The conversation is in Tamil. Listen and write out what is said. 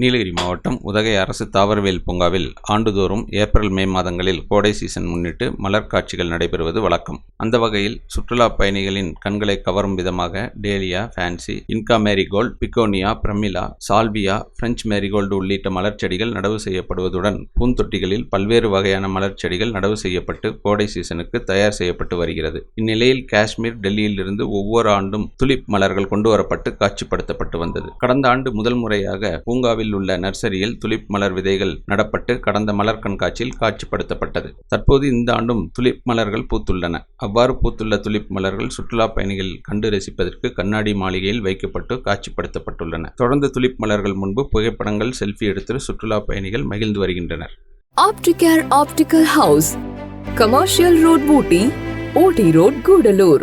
நீலகிரி மாவட்டம் உதகை அரசு தாவரவியல் பூங்காவில் ஆண்டுதோறும் ஏப்ரல் மே மாதங்களில் கோடை சீசன் முன்னிட்டு மலர் காட்சிகள் நடைபெறுவது வழக்கம். அந்த வகையில் சுற்றுலா பயணிகளின் கண்களை கவரும் விதமாக dahlia fancy inca marigold begonia primula salvia French marigold உள்ளிட்ட மலர் செடிகள் நடவு செய்யப்படுவதுடன் பூந்தொட்டிகளில் பல்வேறு வகையான மலர் செடிகள் நடவு செய்யப்பட்டு கோடை சீசனுக்கு தயார் செய்யப்பட்டு வருகிறது. இந்நிலையில் காஷ்மீர் டெல்லியிலிருந்து ஒவ்வொரு ஆண்டும் துலிப் மலர்கள் கொண்டுவரப்பட்டு காட்சிப்படுத்தப்பட்டு வந்தது. கடந்த ஆண்டு முதல் முறையாக பூங்காவில் உள்ள நர்சரியில் துலிப் மலர் விதைகள் நடப்பட்டு கடந்த மலர் கண்காட்சியில் காட்சிப்படுத்தப்பட்டது. தற்போது இந்த ஆண்டும் துலிப் மலர்கள் பூத்துள்ளன. அவ்வாறு பூத்துள்ள துலிப் மலர்கள் சுற்றுலா பயணிகள் கண்டு ரசிப்பதற்கு கண்ணாடி மாளிகையில் வைக்கப்பட்டு காட்சிப்படுத்தப்பட்டுள்ளன. தொடர்ந்து துலிப் மலர்கள் முன்பு புகைப்படங்கள் செல்ஃபி எடுத்து சுற்றுலா பயணிகள் மகிழ்ந்து வருகின்றனர். Opticare optical house commercial road Ooty Ooty road Gudalur